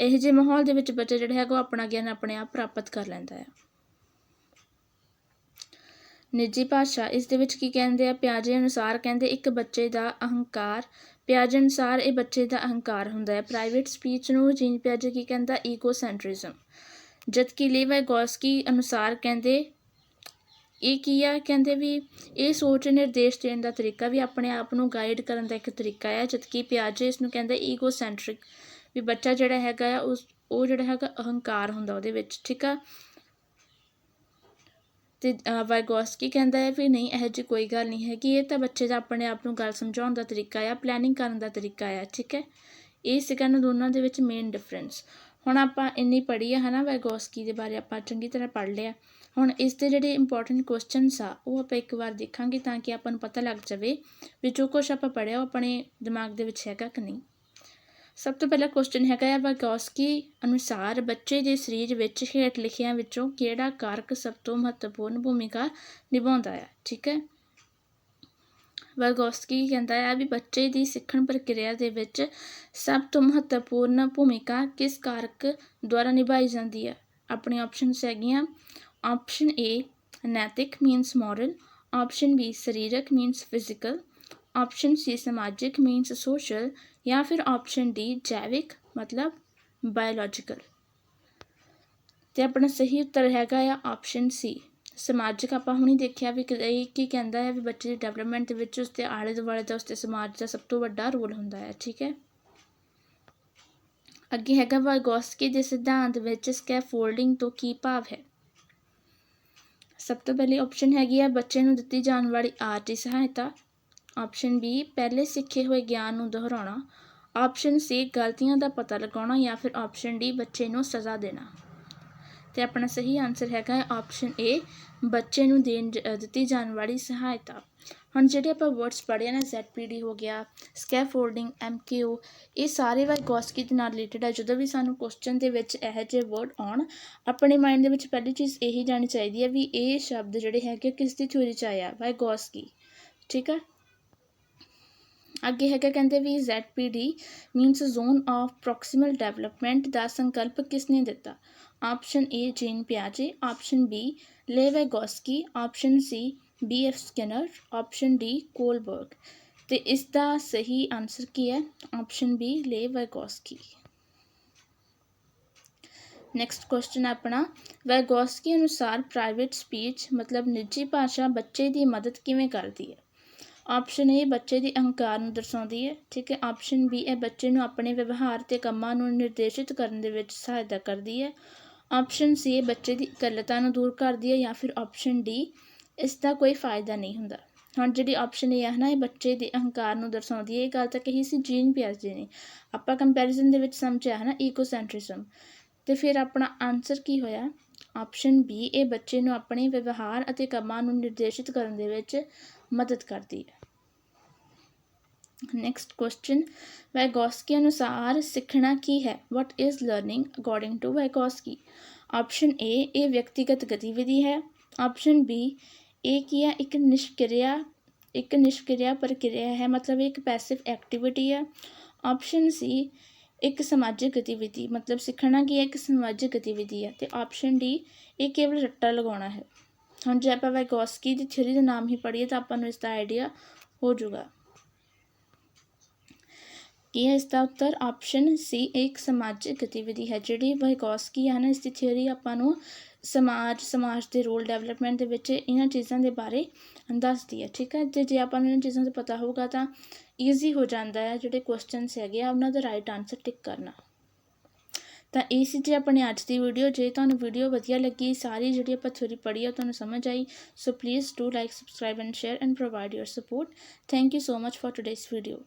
ਇਹ ਜਿਹੇ ਮਾਹੌਲ ਦੇ ਵਿੱਚ ਬੱਚਾ ਜਿਹੜਾ ਹੈਗਾ ਉਹ ਆਪਣਾ ਗਿਆਨ ਆਪਣੇ ਆਪ ਪ੍ਰਾਪਤ ਕਰ ਲੈਂਦਾ ਹੈ। ਨਿੱਜੀ ਭਾਸ਼ਾ, ਇਸ ਦੇ ਵਿੱਚ ਕੀ ਕਹਿੰਦੇ ਆ? ਪਿਆਜੇ ਅਨੁਸਾਰ ਕਹਿੰਦੇ, ਇੱਕ ਬੱਚੇ ਦਾ ਅਹੰਕਾਰ। ਪਿਆਜੇ ਅਨੁਸਾਰ ਇਹ ਬੱਚੇ ਦਾ ਅਹੰਕਾਰ ਹੁੰਦਾ ਹੈ। ਪ੍ਰਾਈਵੇਟ ਸਪੀਚ ਨੂੰ ਜੀਨ ਪਿਆਜੇ ਕੀ ਕਹਿੰਦਾ? ਈਗੋਸੈਂਟਰਿਜ਼ਮ ਜਦਕਿ ਲੇਵਾਗੋਸਕੀ ਅਨੁਸਾਰ ਕਹਿੰਦੇ, ਇਹ ਕੀ ਆ? ਕਹਿੰਦੇ ਵੀ ਇਹ ਸੋਚ ਨਿਰਦੇਸ਼ ਦੇਣ ਦਾ ਤਰੀਕਾ ਵੀ ਆਪਣੇ ਆਪ ਨੂੰ ਗਾਈਡ ਕਰਨ ਦਾ ਇੱਕ ਤਰੀਕਾ ਹੈ ਜਦਕਿ ਪਿਆਜੇ ਇਸ ਨੂੰ ਕਹਿੰਦਾ ਈਗੋਸੈਂਟਰਿਕ ਵੀ ਬੱਚਾ ਜਿਹੜਾ ਹੈਗਾ ਆ, ਉਸ, ਉਹ ਜਿਹੜਾ ਹੈਗਾ ਅਹੰਕਾਰ ਹੁੰਦਾ ਉਹਦੇ ਵਿੱਚ। ਠੀਕ ਆ? ਅਤੇ ਅ, ਕਹਿੰਦਾ ਹੈ ਵੀ ਨਹੀਂ ਇਹੋ ਜਿਹੀ ਕੋਈ ਗੱਲ ਨਹੀਂ ਹੈਗੀ। ਇਹ ਤਾਂ ਬੱਚੇ ਦਾ ਆਪਣੇ ਆਪ ਨੂੰ ਗੱਲ ਸਮਝਾਉਣ ਦਾ ਤਰੀਕਾ ਆ ਪਲੈਨਿੰਗ ਕਰਨ ਦਾ ਤਰੀਕਾ ਆ ਠੀਕ ਹੈ? ਇਹ ਸੀਗਾ ਇਹਨਾਂ ਦੋਨਾਂ ਦੇ ਵਿੱਚ ਮੇਨ ਡਿਫਰੈਂਸ ਹੁਣ ਆਪਾਂ ਇੰਨੀ ਪੜ੍ਹੀ ਆ ਹਨਾ ਵਾਈਗੋਸਕੀ ਦੇ ਬਾਰੇ ਆਪਾਂ ਚੰਗੀ ਤਰ੍ਹਾਂ ਪੜ੍ਹ ਲਿਆ। ਹੁਣ ਇਸ ਦੇ ਜਿਹੜੇ ਇੰਪੋਰਟੈਂਟ ਕੁਐਸਚਨਸ ਆ ਉਹ ਆਪਾਂ ਇੱਕ ਵਾਰ ਦੇਖਾਂਗੇ ਤਾਂ ਕਿ ਆਪਾਂ ਨੂੰ ਪਤਾ ਲੱਗ ਜਾਵੇ ਵੀ ਜੋ ਕੁਛ ਆਪਾਂ ਪੜ੍ਹਿਆ ਉਹ ਆਪਣੇ ਦਿਮਾਗ ਦੇ ਵਿੱਚ ਹੈਗਾ ਕਿ ਨਹੀਂ। ਸਭ ਤੋਂ ਪਹਿਲਾ ਕੁਐਸਚਨ ਹੈਗਾ ਹੈ ਵਾਗੋਸਕੀ ਅਨੁਸਾਰ ਬੱਚੇ ਦੇ ਸਰੀਰ ਵਿੱਚ ਹੇਠ ਲਿਖਿਆਂ ਵਿੱਚੋਂ ਕਿਹੜਾ ਕਾਰਕ ਸਭ ਤੋਂ ਮਹੱਤਵਪੂਰਨ ਭੂਮਿਕਾ ਨਿਭਾਉਂਦਾ ਹੈ ਠੀਕ ਹੈ? ਵੈਗੋਸਕੀ ਕਹਿੰਦਾ ਹੈ ਵੀ ਬੱਚੇ ਦੀ ਸਿੱਖਣ ਪ੍ਰਕਿਰਿਆ ਦੇ ਵਿੱਚ ਸਭ ਤੋਂ ਮਹੱਤਵਪੂਰਨ ਭੂਮਿਕਾ ਕਿਸ ਕਾਰਕ ਦੁਆਰਾ ਨਿਭਾਈ ਜਾਂਦੀ ਹੈ ਆਪਣੀ ਆਪਸ਼ਨਸ ਹੈਗੀਆਂ ਆਪਸ਼ਨ ਏ ਨੈਤਿਕ ਮੀਨਸ ਮੋਰਲ ਆਪਸ਼ਨ ਬੀ ਸਰੀਰਕ ਮੀਨਸ ਫਿਜ਼ੀਕਲ ਆਪਸ਼ਨ ਸੀ ਸਮਾਜਿਕ ਮੀਨਸ ਸੋਸ਼ਲ ਜਾਂ ਫਿਰ ਆਪਸ਼ਨ ਡੀ ਜੈਵਿਕ ਮਤਲਬ ਬਾਇਓਲੋਜੀਕਲ ਤੇ ਆਪਣਾ ਸਹੀ ਉੱਤਰ ਹੈਗਾ ਆ ਆਪਸ਼ਨ ਸੀ ਸਮਾਜਿਕ ਆਪਾਂ ਹੁਣੀ ਦੇਖਿਆ ਵੀ ਇਹ ਕੀ ਕਹਿੰਦਾ ਹੈ ਵੀ ਬੱਚੇ ਦੀ ਡਿਵੈਲਪਮੈਂਟ ਦੇ ਵਿੱਚ ਉਸਦੇ ਆਲੇ ਦੁਆਲੇ ਦਾ ਉਸਦੇ ਸਮਾਜ ਦਾ ਸਭ ਤੋਂ ਵੱਡਾ ਰੋਲ ਹੁੰਦਾ ਹੈ ਠੀਕ ਹੈ ਅੱਗੇ ਹੈਗਾ ਵਾਇਗੋਸਕੀ ਦੇ ਸਿਧਾਂਤ ਵਿੱਚ ਸਕੈਫੋਲਡਿੰਗ ਤੋਂ ਕੀ ਭਾਵ ਹੈ ਸਭ ਤੋਂ ਪਹਿਲੀ ਆਪਸ਼ਨ ਹੈਗੀ ਆ ਬੱਚੇ ਨੂੰ ਦਿੱਤੀ ਜਾਣ ਵਾਲੀ ਆਰਟੀ ਸਹਾਇਤਾ ਆਪਸ਼ਨ ਬੀ ਪਹਿਲੇ ਸਿੱਖੇ ਹੋਏ ਗਿਆਨ ਨੂੰ ਦੁਹਰਾਉਣਾ। ਆਪਸ਼ਨ ਸੀ ਗਲਤੀਆਂ ਦਾ ਪਤਾ ਲਗਾਉਣਾ ਜਾਂ ਫਿਰ ਆਪਸ਼ਨ ਡੀ ਬੱਚੇ ਨੂੰ ਸਜ਼ਾ ਦੇਣਾ। ਤੇ ਆਪਣਾ ਸਹੀ ਆਨਸਰ ਹੈਗਾ ਆਪਸ਼ਨ ਏ ਬੱਚੇ ਨੂੰ ਦੇਣ ਦਿੱਤੀ ਜਾਣ ਵਾਲੀ ਸਹਾਇਤਾ। ਹੁਣ ਜਿਹੜੇ ਆਪਾਂ ਵਰਡਸ ਪੜ੍ਹੇ ਨਾ ਜ਼ੈਡਪੀਡੀ ਹੋ ਗਿਆ ਸਕੈਫੋਲਡਿੰਗ ਐਮਕਿਊ ਇਹ ਸਾਰੇ ਵਾਈਗੋਸਕੀ ਦੇ ਨਾਲ ਰਿਲੇਟਡ ਹੈ ਜਦੋਂ ਵੀ ਸਾਨੂੰ ਕੁਐਸਚਨ ਦੇ ਵਿੱਚ ਇਹੋ ਜਿਹੇ ਵਰਡ ਆਉਣ, ਆਪਣੇ ਮਾਈਂਡ ਦੇ ਵਿੱਚ ਪਹਿਲੀ ਚੀਜ਼ ਇਹੀ ਜਾਣੀ ਚਾਹੀਦੀ ਹੈ ਵੀ ਇਹ ਸ਼ਬਦ ਜਿਹੜੇ ਹੈਗੇ ਕਿਸ ਦੀ ਥਿਊਰੀ ਚ ਆਇਆ ਵਾਈਗੋਸਕੀ ਠੀਕ ਹੈ ਅੱਗੇ ਹੈਗਾ ਕਹਿੰਦੇ ਵੀ ZPD means zone of proximal development ਦਾ ਸੰਕਲਪ ਕਿਸ ਨੇ ਦਿੱਤਾ option A Jean ਪਿਆਜੇ option B Vygotsky option C B F Skinner option D Kohlberg ਤੇ ਇਸ ਦਾ ਸਹੀ ਆਨਸਰ ਕੀ ਹੈ? Option B Vygotsky next question ਆਪਣਾ ਵੈਗੋਸਕੀ ਅਨੁਸਾਰ ਪ੍ਰਾਈਵੇਟ ਸਪੀਚ ਮਤਲਬ ਨਿੱਜੀ ਭਾਸ਼ਾ ਬੱਚੇ ਦੀ ਮਦਦ ਕਿਵੇਂ ਕਰਦੀ ਹੈ? ਆਪਸ਼ਨ ਏ ਬੱਚੇ ਦੀ ਅਹੰਕਾਰ ਨੂੰ ਦਰਸਾਉਂਦੀ ਹੈ, ਠੀਕ ਹੈ। ਆਪਸ਼ਨ ਬੀ ਇਹ ਬੱਚੇ ਨੂੰ ਆਪਣੇ ਵਿਵਹਾਰ ਤੇ ਕੰਮਾਂ ਨੂੰ ਨਿਰਦੇਸ਼ਿਤ ਕਰਨ ਦੇ ਵਿੱਚ ਸਹਾਇਤਾ ਕਰਦੀ ਹੈ। ਆਪਸ਼ਨ ਸੀ ਇਹ ਬੱਚੇ ਦੀ ਇਕੱਲਤਾ ਨੂੰ ਦੂਰ ਕਰਦੀ ਹੈ ਜਾਂ ਫਿਰ ਆਪਸ਼ਨ ਡੀ ਇਸ ਦਾ ਕੋਈ ਫਾਇਦਾ ਨਹੀਂ ਹੁੰਦਾ। ਹੁਣ ਜਿਹੜੀ ਆਪਸ਼ਨ ਇਹ ਹੈ ਨਾ, ਇਹ ਬੱਚੇ ਦੇ ਅਹੰਕਾਰ ਨੂੰ ਦਰਸਾਉਂਦੀ ਹੈ। ਇਹ ਗੱਲ ਤਾਂ ਕਹੀ ਸੀ ਜੀਨ ਪਿਆਜੇ ਨੇ। ਆਪਾਂ ਕੰਪੈਰੀਜ਼ਨ ਦੇ ਵਿੱਚ ਸਮਝਿਆ ਹੈ ਨਾ ਈਕੋਸੈਂਟਰਿਜ਼ਮ ਤੇ ਫਿਰ ਆਪਣਾ ਆਨਸਰ ਕੀ ਹੋਇਆ? ਆਪਸ਼ਨ ਬੀ ਇਹ ਬੱਚੇ ਨੂੰ ਆਪਣੇ ਵਿਵਹਾਰ ਅਤੇ ਕੰਮਾਂ ਨੂੰ ਨਿਰਦੇਸ਼ਿਤ ਕਰਨ ਦੇ ਵਿੱਚ ਮਦਦ ਕਰਦੀ ਹੈ। ਨੈਕਸਟ ਕੁਐਸਚਨ ਵੈਗੋਸਕੀ ਅਨੁਸਾਰ ਸਿੱਖਣਾ ਕੀ ਹੈ what is learning according to Vygotsky option A ਇਹ ਵਿਅਕਤੀਗਤ ਗਤੀਵਿਧੀ ਹੈ ਆਪਸ਼ਨ ਬੀ ਇਹ ਕੀ ਹੈ ਇੱਕ ਨਿਸ਼ਕਿਰਿਆ ਇੱਕ ਨਿਸ਼ਕਿਰਿਆ ਪ੍ਰਕਿਰਿਆ ਹੈ ਮਤਲਬ ਇੱਕ ਪੈਸਿਵ ਐਕਟੀਵਿਟੀ ਹੈ ਆਪਸ਼ਨ ਸੀ ਇੱਕ ਸਮਾਜਿਕ ਗਤੀਵਿਧੀ ਮਤਲਬ ਸਿੱਖਣਾ ਕੀ ਹੈ ਇੱਕ ਸਮਾਜਿਕ ਗਤੀਵਿਧੀ ਹੈ ਤੇ ਆਪਸ਼ਨ ਡੀ ਇਹ ਕੇਵਲ ਰੱਟਾ ਲਗਾਉਣਾ ਹੈ ਹੁਣ ਜੇ ਆਪਾਂ ਵੈਗੋਸਕੀ ਦੀ ਥਿਊਰੀ ਦਾ ਨਾਮ ਹੀ ਪੜ੍ਹੀਏ ਤਾਂ ਆਪਾਂ ਨੂੰ ਇਸ ਦਾ ਆਈਡੀਆ ਹੋ ਜਾਊਗਾ ਕੀ ਹੈ ਇਸ ਦਾ ਉੱਤਰ ਆਪਸ਼ਨ ਸੀ ਇੱਕ ਸਮਾਜਿਕ ਗਤੀਵਿਧੀ ਹੈ, ਜਿਹੜੀ ਵਾਈਗੋਸਕੀ ਹੈ ਨਾ, ਇਸ ਦੀ ਥਿਊਰੀ ਆਪਾਂ ਨੂੰ ਸਮਾਜ ਸਮਾਜ ਦੇ ਰੋਲ ਡਿਵੈਲਪਮੈਂਟ ਦੇ ਵਿੱਚ ਇਹਨਾਂ ਚੀਜ਼ਾਂ ਦੇ ਬਾਰੇ ਦੱਸਦੀ ਹੈ, ਠੀਕ ਹੈ? ਤੇ ਜੇ ਆਪਾਂ ਨੂੰ ਇਹਨਾਂ ਚੀਜ਼ਾਂ ਦਾ ਪਤਾ ਹੋਊਗਾ ਤਾਂ ਈਜ਼ੀ ਹੋ ਜਾਂਦਾ ਹੈ ਜਿਹੜੇ ਕੁਐਸਚਨਸ ਹੈਗੇ ਆ, ਉਹਨਾਂ ਦਾ ਰਾਈਟ ਆਨਸਰ ਟਿਕ ਕਰਨਾ। ਤਾਂ ਇਹ ਸੀ ਜੀ ਆਪਣੇ ਅੱਜ ਦੀ ਵੀਡੀਓ ਜੇ ਤੁਹਾਨੂੰ ਵੀਡੀਓ ਵਧੀਆ ਲੱਗੀ, ਸਾਰੀ ਜਿਹੜੀ ਆਪਾਂ ਥਿਊਰੀ ਪੜ੍ਹੀ ਆ, ਤੁਹਾਨੂੰ ਸਮਝ ਆਈ so please do like subscribe and share and provide your support thank you so much for today's video